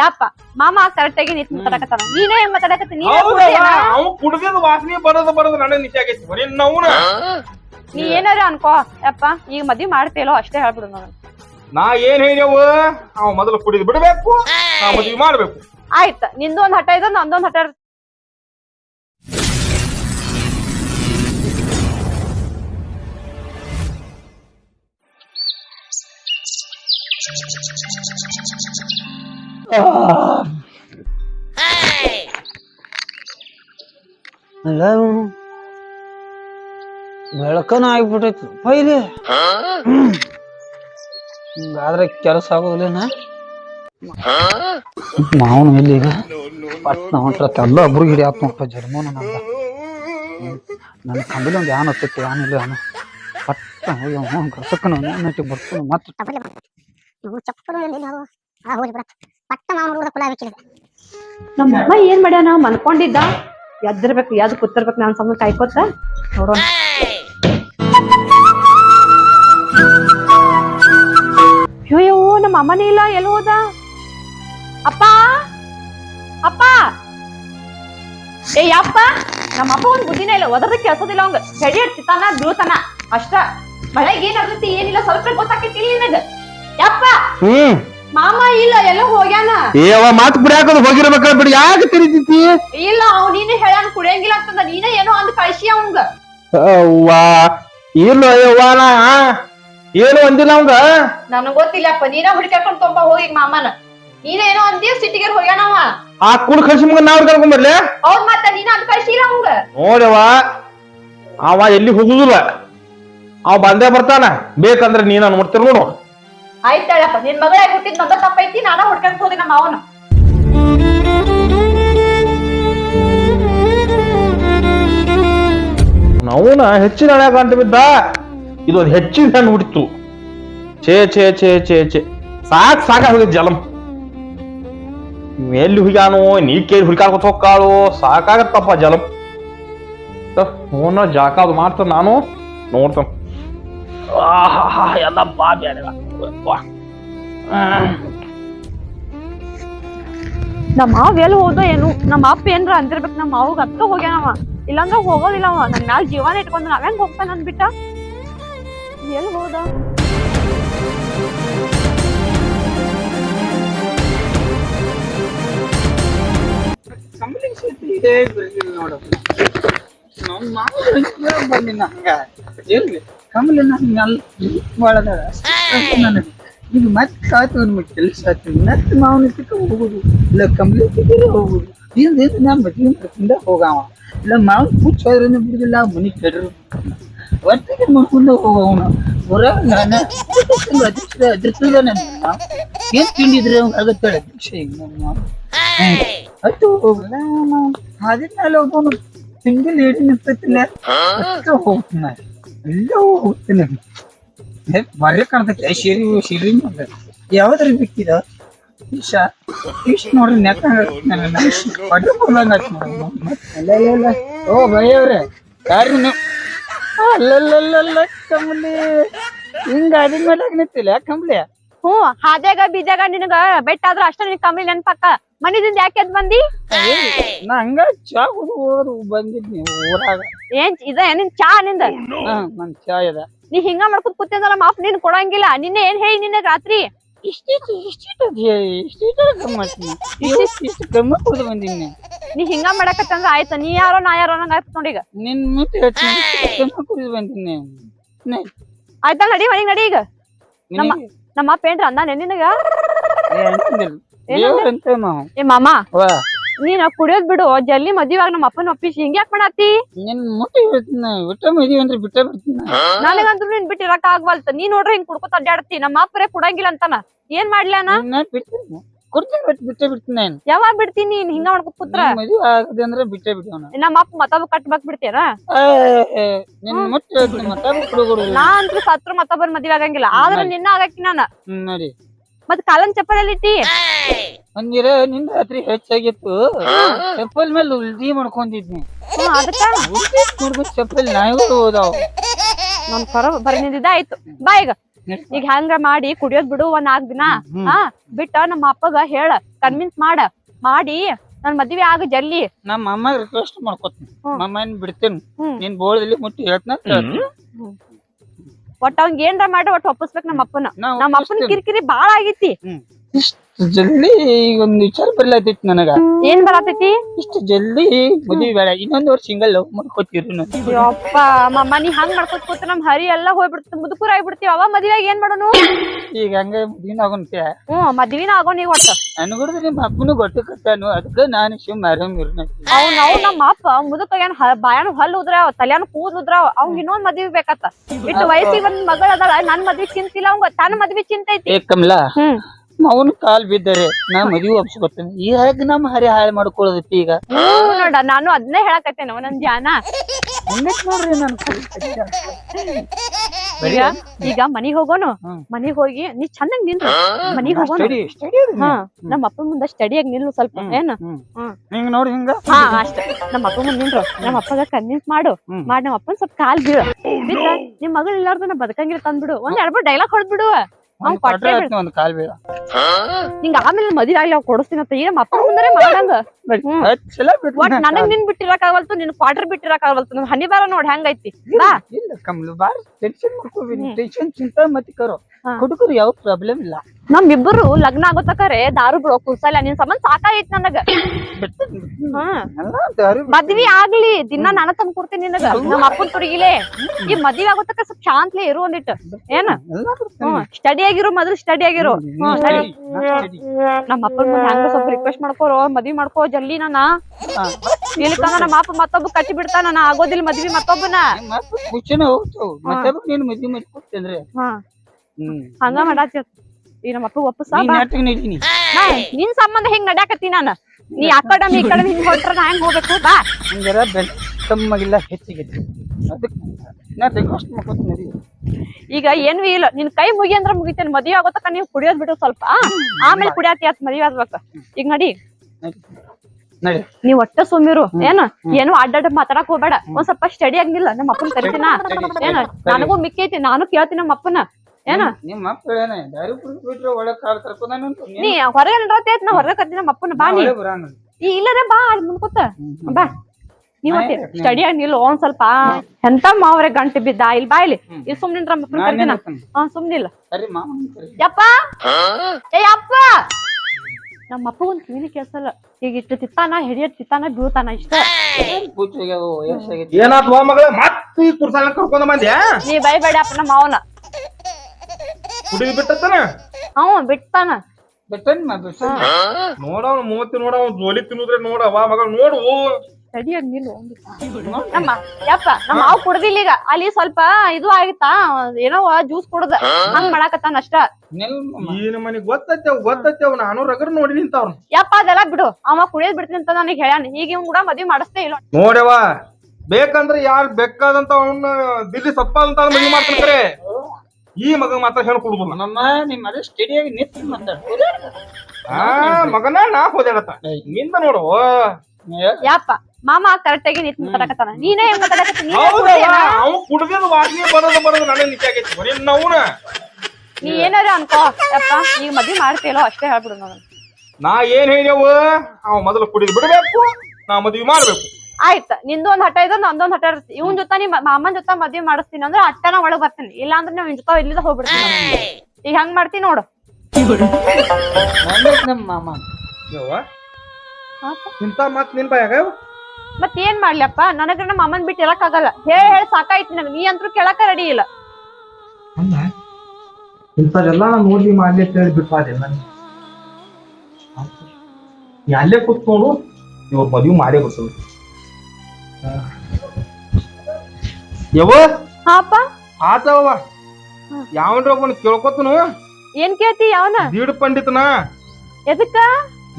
ಯಪ್ಪ ಮಾಮ ಕರೆಕ್ಟ್ ಆಗಿ ನಿಂತ್ ಮಾತಾಡಕತ್ತಾನ. ನೀನೇ ಏನ್ ಮಾತಾಡಕತ್ತಿ? ನೀನೇ ಕುಡ್ದೇನ? ಅವ್ ಕುಡ್ದಿದ್ ವಾಸನೆ ಬರೋದು ಬರೋದು ನನಗ್ ನಿಜ ಆಗೈತಿ ಬರೀ ನವ್ನ ನೀ ಏನಾರ ಅನ್ಕೋ. ಯಪ್ಪ ಈಗ ಮದ್ವಿ ಮಾಡ್ತೇಲೋ ಅಷ್ಟೇ ಹೇಳ್ಬಿಡು ನೋಡ. ನಾ ಏನ್ ಹೇಳ್ಯವ? ಅವ್ ಮೊದಲು ಕುಡಿದ್ ಬಿಡ್ಬೇಕು ನಾ ಮದ್ವಿ ಮಾಡ್ಬೇಕು. ಆಯ್ತ. ನಿಂದೊಂದ್ ಒಂದ್ ಹಠ ಇದ್ದು ನಂದೊಂದ್ ಹಠ ಇರ್ತೈತಿ. ಬೆಳಕನ ಆಗ್ಬಿಟ್ಟೈತಿ. ಪೈಲಿ. ಹಿಂಗಾದ್ರೆ ಕೆಲಸ ಆಗೋದಿಲ್ಲ ಮಾವನ ಎಲ್ಲಿ ಈಗ? ಪಟ್ನ ಹೊಂಟ್ರತ್ತ ಎಲ್ಲ ಒಬ್ರಿಗೆ ಹಿಡಿಯಾತ್ ನೋಡ್ಪ ಜರ್ಮೋನ ನನ್ನ ಕಂಬಿಲಿ ಒಂದು ಯಾನ್ ಹತ್ತೈತಿ ಇಲ್ಲ ಯಾನು. ಪಟ್ಟ ಹೋಗಿ ನೆಟ್ಟಿಗೆ ಬರ್ತಾನೆ ಮತ್ತೆ ಚಪ್ಪಲು ಪಟ್ಟ ನೋಡುದ ಕುಲ ನಮ್ಮ ಅಮ್ಮ ಏನ್ ಮಾಡ್ಯಾನ? ಮನ್ಕೊಂಡಿದ್ದ ಎದ್ದಿರ್ಬೇಕು ಎದ್ ಕೂತಿರ್ಬೇಕು ನಾನ್ ಸಮ ಕಾಯ್ಕೋತ. ನೋಡೋಣ. ಅಯ್ಯೋ ನಮ್ಮ ಅಮ್ಮನೇ ಇಲ್ಲ ಎಲ್ಲಿ ಹೋದ? ಅಪ್ಪ? ಅಪ್ಪ? ಏ ಯಪ್ಪ ನಮ್ಮ ಅಪ್ಪ ಒಂದ್ ಬುದ್ಧಿನೇ ಇಲ್ಲ ಒದರದ ಕೆಲ್ಸದಿಲ್ಲ ಅವಂಗ. ಚಡಿ ಇಡ್ತಿತ್ತಾನ ಬೀಳ್ತಾನ ಅಷ್ಟ. ಮಳೆಗೆ ಏನಾಗುತ್ತೆ ಆಗ್ತೈತಿ ಏನಿಲ್ಲ ಸ್ವಲ್ಪ ಗೊತ್ತಾಕೈತಿ ನಿನಗ. ಯಪ್ಪ! ಹ್ಮ್. ಮಾಮ ಇಲ್ಲ ಎಲ್ಲ ಹೋಗ್ಯಾನ. ಏವ ಮಾತು ಬಿಡಾಕದು ಹೋಗಿರ್ಬೇಕಲ್ಲ ಬಿಡಿ ಯಾಕೆ ತಿರಿತೈತಿ ಇಲ್ಲ ಅವ್ ನೀನೇ ಹೇಳ್ಯಾನ ಕುಡಿಯಂಗಿಲ್ಲ ಅಂತಂದ ನೀನೇ ಏನೋ ಅಂದ್ ಕಳ್ಸಿ ಅವಂಗ. ಅವ್ವಾ ಇಲ್ಲ ಯವ್ವಾನ ಏನು ಅಂದಿಲ್ಲ ಅವಂಗ? ನನಗ್ ಗೊತ್ತಿಲ್ಲಪ್ಪ ನೀನ ಹುಡ್ಕಾಕೊಂಡ್ ತೊಂಬ ಹೋಗಿ ಮಾಮನ. ನೀನೇ ಏನೋ ಅಂದಿ ಸಿಟಿಗೆ ಹೋಗ್ಯಾನವ ಆ ಕುಡ್ ಕಳ್ಸಿ ಮಗ ನಾವ್ ಕರ್ಕೊಂಬರ್ಲಿ ಹೌದ್ ಮತ್ತ ನೀನ ಅಂದ್ ಕಳ್ಸಿಲ್ಲ ಅವಂಗ. ನೋಡವ್ವ ಅವ ಎಲ್ಲಿ ಹೋಗುದಿಲ್ಲ ಅವ ಬಂದೇ ಬರ್ತಾನ ಬೇಕಂದ್ರೆ ನೀನ್ ನೋಡ್ತಿರ್ ನೋಡು. ಆಯ್ತಳಪ್ಪ ನಿನ್ ಮಗಳಾಗಿ ಹುಟ್ಟಿದ್ ನಂದ ತಪ್ಪೈತಿ, ನಾನ ಹುಡ್ಕೊಂಡ್ ಹೋದೆ ನಮ್ಮ ಅವನು ಅವನ ಹೆಚ್ಚಿನ ಹಳೆ ಕಾಣ್ತ ಬಿದ್ದ? ಇದೊಂದು ಹೆಚ್ಚಿನ ಹಣ್ಣು ಹುಟ್ಟಿತು ಛೇ ಛೇ ಛೇ ಛೇ ಛೇ. ಸಾಕ್, ಸಾಕ ಹೋಗಿದ್ ಜಲಂ. ಎಲ್ಲಿ ಹುಗ್ಯಾನು ನೀ ಕೇಳಿ ಹುಡುಕಾಡ್ಕೊತ ಹೋಗ್ಕಾಳು, ಸಾಕಾಗತ್ತಪ್ಪ ಜಲಂ. ಅವನ ಅದು ಮಾಡ್ತಾನ ನಾನು. ನೋಡ್ತಾನ. ಆಹಾ ಎಲ್ಲ ಬಾ ಬ್ಯಾಡ ನಮ್ಮ ಮಾವ್ ಎಲ್ಲಿ ಹೋದ ಏನು? ನಮ್ಮ ಅಪ್ಪ ಏನ್ರ ಅಂತಿರ್ಬೇಕು ನಮ್ಮ ಮಾವಗ ಅತ್ತ ಹೋಗ್ಯಾನವ ಇಲ್ಲಾಂದ್ರ ಹೋಗೋದಿಲ್ಲ ಅವ. ನನ್ ಮ್ಯಾಲ ಜೀವನ ಇಟ್ಕೊಂಡು ನಾವ್ ಹೆಂಗ್ ಹೋಗ್ತಾನ ಅಂದ್ಬಿಟ್ಟ? ಎಲ್ಲಿ ಹೋದ? ನೋಡ ನಮ್ಮ ಮಾವ ಬಂದಿನ ಹಂಗ ಕಮಲ ನನ್ನೆಲ್ಲ ಮಾಡದ ನನಗೆ ಈಗ ಮತ್ತೆ ಕಾಯ್ತು ನಿಮಗೆ ಕೆಲಸ ಆಯ್ತು ಮತ್ತೆ ಮಾವನ ಸಿಕ್ಕ ಹೋಗುದು ಇಲ್ಲ ಕಮಲ ಸಿಕ್ಕಿದ್ರೆ ಹೋಗುದು ಇಂದ ಇಂದ ನಾ ಮದ್ವೆ ಮಾಡ್ಕೊಂಡ ಹೋಗಾವ ಇಲ್ಲ ಮಾವನ ಕೂಚ್ ಹೋದ್ರೂ ಬಿಡುದಿಲ್ಲ ಮನಿ ಕೆಡ್ರು ಒಟ್ಟಿಗೆ ಮಾಡ್ಕೊಂಡು ಹೋಗೋಣ ಊರಾಗ ನಾನು ಅಧ್ಯಕ್ಷ ಅಧ್ಯಕ್ಷದ ನನ್ನ ಏನ್ ತಿಂಡಿದ್ರೆ ಅವ್ನ್ ಆಗತ್ತಾಳೆ ಅಧ್ಯಕ್ಷ ಈಗ ನಮ್ಮ ಮಾವ ಅಷ್ಟು ಅದನ್ನೆಲ್ಲ ಒಬ್ಬನು ಸಿಂಗಲ್ ಏಡಿ ನಿಂತೈತಿಲ್ಲ ಅಷ್ಟು ಹೋಗ್ತಾನೆ ಎಲ್ಲ ಹೋಗ್ತೀನಿ. ಮರ್ರೆ ಕಾಣ್ತೈತೆ. ಶಿರಿ ಶಿರಿ ಯಾವ್ದ್ರ ಬಿಕ್ಕಿದ ಈಶ ಈಶ ನೋಡ್ರಿ ನೆಕ್ಕ ಪಡ್ಡು ಓ ಭಯವ್ರೆ ಯಾರು ನೀವು? ಅಲ್ಲಲ್ಲಲ್ಲ ಕಮಲಿ ಹಿಂಗ ಅದಿನ ಮೇಲೆ ನಿಂತಿಲ್ಲ ಕಂಬ್ಲಿ ಹ್ಞೂ ಹಾದ್ಯಾಗ ಬೀಜಾಗ ನಿನಗ ಬೆಟ್ಟ ಆದ್ರ ಅಷ್ಟ ನಿನ್ ಕಮ್ಮಿ ನೆನ್ಪಕ್ಕ. ಮನಿದಿಂದ ಯಾಕೆ ಎದ್ ಬಂದಿ? ನಂಗ ಚಾ ಕುಡಿದು ಹೋದ್ರು ಬಂದಿದ್ನಿ ಊರಾಗ. ಏನ್ ಇದ ನಿನ್ ಚಾ ನಿಂದ? ನನ್ ಚಾ ಇದೆ. ನೀ ಹಿಂಗ ಮಾಡ್ಕೊತ ಕೂತಿದ್ದಲ್ಲ ಮಾಫ್ ನೀನ್ ಕೊಡಂಗಿಲ್ಲ. ನಿನ್ನೆ ಏನ್ ಹೇಳಿ ನಿನ್ನ ರಾತ್ರಿ? ಇಷ್ಟಿಷ್ಟು ಇಷ್ಟಿಟ್ಟು ಇಷ್ಟಿಟ್ಟು ಗಮ್ಮತ್ತೀನಿ ಇಷ್ಟು ಗಮ್ಮ ಕುಡ್ದು ಬಂದಿನಿ ನೀ. ಹಿಂಗ ಮಾಡಕತ್ತಂದ್ರ ಆಯ್ತ ನೀ ಯಾರೋ ನಾ ಯಾರೋ ನಂಗ ಆಯ್ತು ನೋಡೀಗ ನಿನ್ ಮುಂದೆ ಹೇಳ್ತೀನಿ ಗಮ್ಮ ಕುಡ್ದು ಬಂದಿನಿ ಆಯ್ತಾ ನಡಿ ಮನಿಗ್ ನಡಿ ಈಗ. ನಮ್ಮ ನಮ್ಮ ಅಪ್ಪ ಏನ್ರ ಅಂದಾನೆ ನಿನಗ? ಏ ಮಾಮ ನೀನ ನೀನ್ ಕುಡಿಯೋದ್ ಬಿಡು ಜಲ್ದಿ ಮದ್ವಿವಾಗ ನಮ್ಮ ಅಪ್ಪನ ಒಪ್ಪಿಸಿ. ಹಿಂಗ್ ಯಾಕೆ ಮಾಡತ್ತಿ ನನಗಂತೂ ನೀನ್ ಬಿಟ್ಟಿರಕ್ ಆಗ್ವಲ್ತ ನೀ ನೋಡ್ರಿ ಹಿಂಗ್ ಕುಡ್ಕೊತ ಅಡ್ಡಾಡ್ತಿ. ನಮ್ಮ ಅಪ್ಪರೇ ಕುಡಂಗಿಲ್ಲ ಅಂತಾನ. ಏನ್ ಮಾಡ್ಲಾನ ಅಣ್ಣ? ಬಿಡ್ತೀನಿ ಕೊಡ್ತೀನಿ ಬಿಟ್ಟು ಬಿಟ್ಟ ಬಿಡ್ತೀನಿ ನಾನು. ಯಾವಾಗ ಬಿಡ್ತೀನಿ ನೀನ್? ಹಿಂಗ ಮಾಡ್ಕೊತ ಕೂತ್ರ ಮದ್ವಿ ಆಗದೆ ಅಂದ್ರೆ ಬಿಟ್ಟೆ ಬಿಡೋಣ ನಮ್ಮ ಅಪ್ಪ ಮತ್ತೊಬ್ಬ ಕಟ್ಬೇಕ್ ಬಿಡ್ತೀರ ನಿನ್ ಮುಟ್ಟಿ ಹೇಳ್ತೀನಿ ಮತ್ತೆ ಕುಡುಗುಡು ನಾ ಅಂತೂ ಸತ್ರ ಮತ್ತೊಬ್ಬರ ಮದ್ವೆ ಆಗಂಗಿಲ್ಲ. ಆದ್ರ ನಿನ್ನ ಆಗಕ್ಕೆ ನಾನ. ನೋಡಿ. ಮತ್ ಕಾಲನ್ ಚಪ್ಪಲ್ ಇಟ್ಟಿ. ಒಂದಿರ ನಿಂದ ರಾತ್ರಿ ಹೆಚ್ಚಾಗಿತ್ತು. ಚಪ್ಪಲ್ ಮೇಲೆ ಉಲ್ದಿ ಮಾಡ್ಕೊಂಡಿದ್ನಿ. ಅದಕ್ಕ? ಮಾಡ್ಕೊಂಡ್ ಚಪ್ಪಲ್ ನಾಯ್ಗೂ ಹೋದಾವ್. ನನ್ ಕರ ಬರೀ ನಿಂದಿದ್ದ ಆಯ್ತು. ಬಾ ಈಗ. ಈಗ ಹೆಂಗ ಮಾಡಿ ಕುಡಿಯೋದ್ ಬಿಡು ಒಂದ್ ನಾಕ್ ದಿನ. ಹಾ ಬಿಟ್ಟ ನಮ್ಮ ಅಪ್ಪಗ ಹೇಳ ಕನ್ವಿನ್ಸ್ ಮಾಡ. ಮಾಡಿ ನನ್ ಮದ್ವಿ ಆಗ ಜಲ್ಲಿ. ನಮ್ಮ ಅಮ್ಮ ರಿಕ್ವೆಸ್ಟ್ ಮಾಡ್ಕೊತೀನಿ. ಬಿಡ್ತೇನೆ. ನಿನ್ ಬೋಳದಲ್ಲಿ ಮುಟ್ಟಿ ಹೇಳ್ತನ ಒಟ್ಟ ಅವ್ನ್ ಏನ್ರ ಮಾಡಿ ಒಟ್ಟ ಒಪ್ಪಿಸ್ಬೇಕು ನಮ್ಮ ಅಪ್ಪನ. ನಮ್ಮ ಅಪ್ಪನ ಕಿರಿಕಿರಿ ಬಾಳ ಆಗೈತಿ. ಇಷ್ಟು ಜಲ್ದಿ ಈಗ ಒಂದ್ ವಿಚಾರ ಬರ್ಲಾತೈತಿ ನನಗ. ಏನ್ ಬರತೈತಿ? ಇಷ್ಟು ಜಲ್ದಿ ಮದ್ವಿ ಬೇಡ. ಇನ್ನೊಂದ್ ವರ್ಷ ಸಿಂಗಲ್ ಲವ್ ಮಾಡ್ಕೋತೀರಿ ಯಪ್ಪ ಮಮ್ಮ ನೀ ಹಂಗ್ ಮಾಡ್ಕೊತ ಕೂತ ನಮ್ ಹರಿ ಎಲ್ಲಾ ಹೋಗ್ಬಿಡ್ತ ಮುದುಕೂರ್ ಆಗ್ಬಿಡ್ತೀವಿ. ಅವ ಮದ್ವೆಗ್ ಏನ್ ಮಾಡೋನು? ಈಗ ಹಂಗ ಮದ್ವಿನ ಆಗೋನ್ತೆ ಹ್ಮ್ ಮದ್ವಿನ ಆಗೋ ನೀ ಒಟ್ಟ. ಅನ್ಗುಡ್ದು ನಿಮ್ಮ ಅಪ್ಪನು ಗೊತ್ತಕತ್ತಾನು ಅದಕ್ಕ ನಾನು ಶಿವ ಆರಾಮ್ ಇರ್ನ ಅವ್ ನಮ್ಮ ಅಪ್ಪ ಮುದುಕ ಏನ್ ಹ- ಬಾಯಾನು ಹಲ್ಲು ಉದ್ರಾವ ತಲ್ಯಾನು ಕೂದ್ ಉದ್ರಾವ ಅವ್ನ್ ಇನ್ನೊಂದ್ ಮದ್ವಿ ಬೇಕತ್ತ. ಇಟ್ಟು ವಯಸ್ಸಿಗೆ ಒಂದ್ ಮಗಳ ಅದಳ ನನ್ ಮದ್ವಿ ಚಿಂತಿಲ್ಲ ಅವಂಗ. ತನ್ನ ಮದ್ವಿ ಚಿಂತೈತಿ. ಐತಿ ಏ ಕಮಲಾ ಹ್ಮ್. ಅವನ್ ಕಾಲ್ ಬಿದ್ದರೆ ನಾ ಮದ್ವಿ ಒಪ್ಸ್ಕೊತೇನೆ ಈಗ ನಮ್ ಹರಿ ಹಾಳು ಮಾಡ್ಕೊಳ್ಳೋದೈತಿ ಈಗ. ನೋಡ ನಾನು ಅದನ್ನೇ ಹೇಳಕತ್ತೇನೆ ನನ್ ಧ್ಯಾನ. ನೋಡ್ರಿ ನನ್ ಈಗ ಈಗ ಮನಿಗ್ ಹೋಗೋನು. ಮನಿ ಮನಿಗ್ ಹೋಗಿ ನೀ ಚಂದಂಗ್ ನಿಂದ್ರು ಮನಿಗ್ ಹೋಗೋನು. ಸ್ಟಡಿ ಸ್ಟಡಿ ಹಾ ನಮ್ಮ ಅಪ್ಪನ ಮುಂದ ಸ್ಟಡಿಯಾಗಿ ನಿಲ್ಲು ಸ್ವಲ್ಪ ಏನ್? ಹ್ಮ್. ಹ್ಮ್. ಹಿಂಗ ನೋಡಿ ಹಿಂಗ. ಹಾ ಅಷ್ಟೇ. ನಮ್ಮ ಅಪ್ಪ ಮುಂದ್ ನಿಂದ್ರು ನಮ್ಮ ಅಪ್ಪಗ ಕನ್ವಿನ್ಸ್ ಮಾಡು. ಮಾಡಿ ನಮ್ಮ ಅಪ್ಪನ್ ಸ್ವಲ್ಪ ಕಾಲ್ ಬೀಳ. ಬಿಟ್ಟ ನಿಮ್ ಮಗಳು ಇಲ್ಲಾರ್ದ ನಾ ಬದುಕಂಗಿಲ್ಲ ತಂದ್ಬಿಡು. ಒಂದ್ ಎರಡ್ ಮೂರ್ ಡೈಲಾಗ್ ಹೊಡ್ಬಿಡು ಕ್ವಾರ್ಟರ್ ಆಯ್ತು ಒಂದ್ ಕಾಲ್ ಬೇಡ. ನಿಂಗ ಆಮೇಲೆ ಮದ್ವೆ ಆಗ್ಲಿ ಅವ್ ಕೊಡಿಸ್ತೀನಿ ಅಂತ ಮುಂದರೆ ಮಾಡಂಗ. ಚಲೋ ಬಿಟ್ಟು ಒಟ್ ನನಗ್ ನಿನ್ ಬಿಟ್ಟಿರಕ್ ಆಗವಲ್ತು ನಿನ್ ಕ್ವಾರ್ಟರ್ ಬಿಟ್ಟಿರಕ್ ಆಗವಲ್ತು ನನ್ ಹನಿ ಬಾರ ನೋಡ್ ಹೆಂಗೈತಿ. ಬಾ. ಇಲ್ಲ ಕಮಲು ಬಾರ್ ಟೆನ್ಷನ್ ಮಾಡ್ಕೋಬೇಡಿ ಟೆನ್ಷನ್ ಚಿಂತಾ ಮತ್ತೆ ಕರೋ. ಹುಡುಗರು ಯಾವ ಪ್ರಾಬ್ಲಮ್ ಇಲ್ಲ. ನಮ್ಮಿಬ್ಬರು ಲಗ್ನ ಆಗೋತಕರೆ ದಾರು ಬಿಡೋ ಕುಸಲ್ಲ ನಿನ್ ಸಂಬಂಧ ಸಾಕಾಗೈತಿ ನನಗ. ಮದ್ವಿ ಆಗ್ಲಿ ದಿನ ನಾನ ತಂದ್ ಕೊಡ್ತೀನಿ ನಿನಗ. ನಮ್ಮ ಅಪ್ಪನ್ ತುಡುಗಿಲೆ ಈ ಮದ್ವಿ ಆಗೋತಕ ಸ್ವಲ್ಪ ಶಾಂತ್ಲೆ ಇರು ಒಂದಿಟ್ಟು ಏನ? ಸ್ಟಡಿ ಆಗಿರೋ ಮೊದಲು ಸ್ಟಡಿ ಆಗಿರೋ. ನಮ್ಮ ಅಪ್ಪನ ಮುಂದೆ ಹಂಗ ಸ್ವಲ್ಪ ರಿಕ್ವೆಸ್ಟ್ ಮಾಡ್ಕೋರೋ ಮದ್ವಿ ಮಾಡ್ಕೋ ಜಲ್ದಿ ನಾನ. ಇಲ್ಲಿಕಂದ್ರ ನಮ್ಮ ಅಪ್ಪ ಮತ್ತೊಬ್ಬ ಕಟ್ಟಿ ಬಿಡ್ತಾನ ನಾ ಆಗೋದಿಲ್ಲ ಮದ್ವಿ ಮತ್ತೊಬ್ಬನ. ನೀನು ಮದ್ವಿ ಹಂಗ ಮಾಡಾತಿ ಈಗ ನಮ್ಮ ಅಪ್ಪ ಒಪ್ಪಸ ನೀನ್ ಸಂಬಂಧ ಹೆಂಗ್ ನಡ್ಯಾಕತ್ತಿ ನಾನು? ನೀ ಆ ಕಡೆ ಈ ಕಡೆ ಹಿಂಗ್ ಹೊಂಟ್ರ ನಾ ಹೆಂಗ್ ಹೋಗ್ಬೇಕು? ಬಾ. ಹಂಗಾರ ಬೆಲ್ ಕಮ್ಮಾಗಿಲ್ಲ ಹೆಚ್ಚಿಗೆ ಅದಕ್ಕೆ ನಾ ರಿಕ್ವೆಸ್ಟ್ ಮಾಡ್ಕೊತೀನಿ ನಡಿ ಈಗ ಏನು ಇಲ್ಲ ನಿನ್ ಕೈ ಮುಗಿ ಅಂದ್ರ ಮುಗಿತೇನೆ. ಮದ್ವಿ ಆಗೋತಕ ನೀವು ಕುಡಿಯೋದ್ ಬಿಡು ಸ್ವಲ್ಪ. ಆಮೇಲೆ ಕುಡಿಯತಿ ಆತ್ ಮದ್ವಿ ಆಗ್ಬೇಕ. ಈಗ ನಡಿ. ನಡಿ. ನಡಿ. ನೀವ್ ಒಟ್ಟ ಸುಮ್ಮಿರು ಏನ? ಏನು ಅಡ್ಡಾಡ ಮಾತಾಡಕ್ ಹೋಗ್ಬೇಡ. ಒಂದ್ ಸ್ವಲ್ಪ ಸ್ಟಡಿ ಆಗ್ಲಿಲ್ಲ ನಮ್ಮ ಅಪ್ಪನ ಕರಿತೀನ? ಏನ? ನನಗೂ ಮಿಕ್ಕೈತಿ. ನಾನು ಕೇಳ್ತೀನಿ ನಮ್ಮ ಅಪ್ಪನ. ಏನ? ನಿಮ್ಮ ದಾರಿ ಕುಡಿದು ಬಿಟ್ರೆ ಒಳಗ್ ಕಾಲ್ ಕರ್ಕೊಂಡ ನೀ ಹೊರಗೆ ನಡತೈತ್ ನಾ ಹೊರಗೆ ಕರ್ತೀನಿ ನಮ್ಮ ಅಪ್ಪನ ಬಾ ನೀ ಈ ಇಲ್ಲರೆ ಬಾ ಅಲ್ಲಿ ಮುಂದ್ಕೊತ. ಬಾ. ನೀವ್ ಸ್ಟಡಿ ಆಗಿ ನಿಲ್ಲ ಒಂದ್ ಸ್ವಲ್ಪ. ಎಂತ ಮಾವ್ರೆ ಗಂಟೆ ಬಿದ್ದ? ಇಲ್ಲಿ ಬಾ ಇಲ್ಲಿ. ಇಲ್ಲಿ ಸುಮ್ನೆ ನಮ್ಮ ಅಪ್ಪನ ಕರಿತೀನ ಹಾ ಸುಮ್ನಿಲ್ಲ. ಸರಿ ಮಾಮ ಸರಿ ಯಪ್ಪ! ಏ ಅಪ್ಪ ನಮ್ಮ ಅಪ್ಪ ಒಂದ್ ಕಿವಿಲಿ ಕೇಳ್ಸಲ್ಲ ಈಗ ಇಟ್ಟು ತಿತ್ತಾನ ಹಿಡಿಯಟ್ ತಿತ್ತಾನ ಬೀಳ್ತಾನ ಇಷ್ಟ. ಏನಾತ್ ಮಗಳ? ಮತ್ತೆ ಈ ಕುರ್ಸಾಲ ಕರ್ಕೊಂಡ ಬಂದ್ಯಾ? ನೀ ಬೈಬೇಡ ಅಪ್ಪ ನಮ್ಮ ಅವನ ಕುಡಿದ್ ಬಿಟ್ಟತನ ಅವ ಬಿಟ್ಟಾನ. ಬಿಟ್ಟನ್ ಮಾ ಬೆಟ್ಟನ್ ನೋಡವ್ ನೋಡ ನೋಡವ್ ಜೋಲಿ ತಿನ್ನುದ್ರೆ ನೋಡ ಅವ ಮಗಳು ನೋಡು. ಸರಿಯಾಗಿ ನಿಲ್ಲು. ನಮ್ಮ ಯಪ್ಪ ನಮ್ಮ ಮಾವು ಕುಡ್ದಿಲ್ಲ ಈಗ. ಅಲ್ಲಿ ಸ್ವಲ್ಪ ಇದು ಆಗಿತ್ತಾ ಏನೋ ಜ್ಯೂಸ್ ಕುಡ್ದ. ಹಂಗ್ ಮಾಡಾಕತ್ತಾನ ಅಷ್ಟ. ಮಾಮ. ಈ ಗೊತ್ತತ್ತೆ ಗೊತ್ತತ್ತೆ ಗೊತ್ತೈತವ್ ನಾನು ರಗರ್ ನೋಡಿ ನಿಂತವ್ರ ಯಪ್ಪ ಅದೆಲ್ಲ ಬಿಡು. ಅವ ಕುಡಿಯೋದ್ ಬಿಡ್ತೀನಿ ಅಂತ ನನಗೆ ಹೇಳ್ಯಾನ. ಈಗ ಇವನು ಕೂಡ ಮದ್ವಿ ಮಾಡಿಸ್ತೇ ಇಲ್ಲ. ನೋಡ್ಯವ ಬೇಕಂದ್ರೆ ಯಾರ್ ಬೇಕಾದಂತ ಅವ್ನ ದಿಲ್ಲಿ ಸಪ್ಪ ಅಂತ ಮದುವೆ ಮಾಡ್ತಾನೆ ಕರೆ ಈ ಮಗ ಮಾತ್ರ ಹೇಳಿ ಕೊಡುದಿಲ್ಲ ನಮ್ಮ ನಿಮ್ಮ ಅದೇ ಸ್ಟಡಿಯಾಗಿ ನಿಂತು ಆ ಮಗನ ನಾ ಹೋದಾಡತ್ತ. ನಿಂದ ನೋಡು. ಯಪ್ಪ ಮಾಮ ಕರೆಕ್ಟ್ ಆಗಿ ನಿತ್ ಮಾತಾಡಕತ್ತಾನ? ನೀನೇ ಹೆಂಗ್ ಮಾತಾಡಕತ್ತಿ? ನೀನೇ ಹೌದವ ಕುಡ್ದೇನ? ಅವ್ ಕುಡ್ದಿದ್ ವಾಸನೆ ಬರೋದು ಬರೋದು ನನಗೆ ನಿತ್ಯ ಆಗೈತಿ. ಬರೀ ನವ್ನ. ನೀ ಏನಾರ ಅನ್ಕೋ. ಯಪ್ಪ ಈಗ ಮದ್ವಿ ಮಾಡ್ತೀಯಲ್ಲೋ ಅಷ್ಟೇ ಹೇಳ್ಬಿಡು ನಾನು ನಾ ಏನ್ ಹೇಳ್ಯವ ಅವ ಮೊದಲು ಕುಡಿದು ಬಿಡಬೇಕು ನಾ ಮದ್ವಿ ಮಾಡ್ಬೇಕು. ಆಯ್ತ. ನಿಂದೊಂದ್ ಒಂದ್ ಹಠ ಇದ್ರೆ ನಂದೊಂದ್ ಹಠ ಇರ್ತಿ ಇವನ್ ಜೊತೆ ನಿಮ್ ಮಾಮನ್ ಜೊತೆ ಮದ್ವೆ ಮಾಡಿಸ್ತೀನಿ ಅಂದ್ರೆ ಅಟ್ಟನ ಒಳಗ್ ಬರ್ತೀನಿ. ಇಲ್ಲ ಅಂದ್ರೆ ನಾವ್ ಇನ್ ಜೊತೆ ಇಲ್ಲಿಂದ ಹೋಗ್ಬಿಡ್ತೀನಿ. ಈಗ ಹಂಗ್ ಮಾಡ್ತೀನಿ ನೋಡು. ನಮ್ಮ ಮಾಮ. ಯವ್ವ. ಇಂತ ಮತ್ ನಿನ್ ಬಾಯಾಗ? ಮತ್ ಏನ್ ಮಾಡ್ಲಪ್ಪ ನನಗ ನಮ್ಮ ಅಮ್ಮನ್ ಬಿಟ್ಟು ಇರಕ್ ಆಗಲ್ಲ. ಹೇಳಿ ಹೇಳಿ ಸಾಕಾಯ್ತು ನನಗ್. ನೀ ಅಂತೂ ಕೇಳಕ ರೆಡಿ ಇಲ್ಲ. ಇಂಥದೆಲ್ಲ ನಾನು ನೋಡಿ ಮಾಡ್ಲಿ ಅಂತ ಹೇಳಿ ಬಿಟ್ಟು ಅದೇ ನಾನು ಅಲ್ಲೇ ಕೂತ್ಕೊಂಡು ನೋಡು. ಇವ್ರ ಮದುವೆ ಮಾಡೇ ಬರ್ತದ ಯವ್ವ? ಹಾಪ ಆತವ ಯಾವನ್ರ ಒಬ್ಬನ ಕೇಳ್ಕೊತನು? ಏನ್ ಕೇಳ್ತಿ ಯಾವನ? ದೀಡ್ ಪಂಡಿತನ. ಎದಕ್ಕ?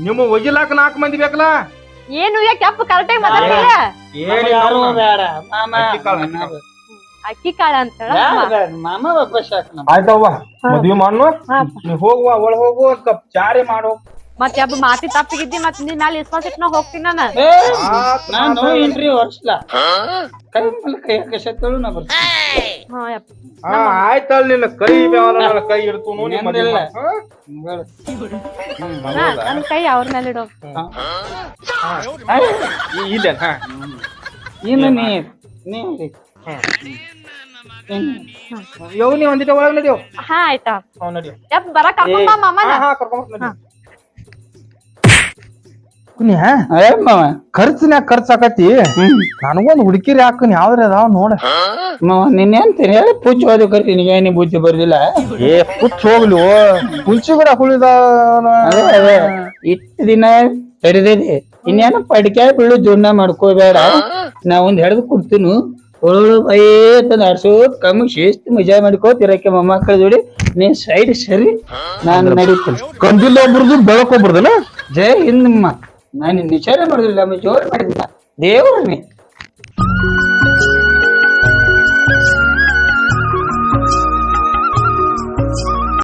ನಿಮ್ಮ ಒಗಿಲಾಕ ನಾಲ್ಕು ಮಂದಿ ಬೇಕಲ್ಲ? ಏನು ಕೆಪ್ಪ ಕರೆಕ್ಟಾಗಿ ಮಾತಾಡ್ತಿಲ್ಲ? ಏನ್ ಯಾರು ಬೇಡ. ಮಾಮ. ಅಕ್ಕಿ ಕಾಳು. ಅಂತ. ಮಾಮ ಆಯ್ತವ್ವ. ಮದ್ವಿ ಮಾಡ್ನು? ಹೋಗುವ ಒಳ ಹೋಗುವ ಕಪ್ ಚಾರಿ ಮಾಡು. ಮತ್ ಯಾವ ಮಾತಿ ತಪ್ಪಿಗಿದ್ದಿ ಮತ್ ನಿನ್ ಮ್ಯಾಲ ಇಸ್ಕೊಂಡ್ ಇಟ್ ನಾ ಹೋಗ್ತೀನಿ ನಾನು? ಏ, ನಾನು ಏನ್ರಿ ವರ್ಷಲ ಕೈ ಮೇಲೆ ಕೈ ಹಾಕಸತ್ತಳು ನಾ ಬರ್ತೀನಿ. ಹಾ ಯಪ್ಪ ಹಾ ಆಯ್ತಲ್ ನಿನ್ನ ಕೈ ಕೈ ಇಡ್ತು ನೋಡಿ. ಹಾ? ಕೈ ಅವ್ರ ಮೇಲೆ ಇಡೋ. ಈ- ಇಲ್ಲ ಹಾ. ಇನ್ನು ನೀ ನೀ ಯವ್ ನೀ ಒಂದಿಟ ಒಳಗ್ ಹಾ ಆಯ್ತಾ? ಯಪ್ಪ ಬರ ಕರ್ಕೊಂಡ್ ಬಾ ಮಾಮ ಹಾ ಹಾ ಕರ್ಕೊಂಡ್ ನಡಿ ಏ ಮಾವ. ಖರ್ಚಿನ್ಯಾಗ ಖರ್ಚ್ ಆಕತಿ ನನಗೊಂದ್ ಹುಡುಕಿರಿ ಹಾಕನ್ ಯಾವ್ದ್ರ ಅದಾವ ನೋಡ. ಮಾವ ನಿನ್ನೇಂತೀನಿ ಹೇಳಿ ಪೂಜೆ ಓದಿ ಕರ್ತೀನಿ ಏನಿ ಬುದ್ಧಿ ಬರ್ದಿಲ್ಲ. ಏ ಪುಚ್ಚ ಹೋಗ್ಲಿ ಹುಲ್ಚಿ ಕೂಡ ಹುಳಿದ ಇಷ್ಟ ದಿನ ತಡೆದಿದೆ ಇನ್ನೇನು ಪಡಿಕೆ ಬೀಳು ಜೀವನ ಮಾಡ್ಕೋಬೇಡ. ನಾ ಒಂದ್ ಹಿಡ್ದು ಕೊಡ್ತೀನಿ. ಒಳೊಳು ಬೈ ಆಡ್ಸೋದ್ ಕಮ್ಮಿ ಶಿಸ್ತು ಮಜಾ ಮಾಡ್ಕೋತಿರಕ್ಕೆ ಮೊಮ್ಮಕ್ಕಳ ಜೋಡಿ. ನೀ ಸೈಡ್ ಸರಿ ನಾನು ನಡೀತೀನಿ. ಕಂದಿಲ್ಲ ಒಬ್ರದು ಬೆಳಕ್ ಒಬ್ರದಲ್ಲ ಜೈ ಹಿಂದಮ್ಮ ನಾನು ವಿಚಾರ ಮಾಡಿದಿಲ್ಲ ಜೋರ್ ಮಾಡಿದ್ನ ದೇವ್ರ ನೀ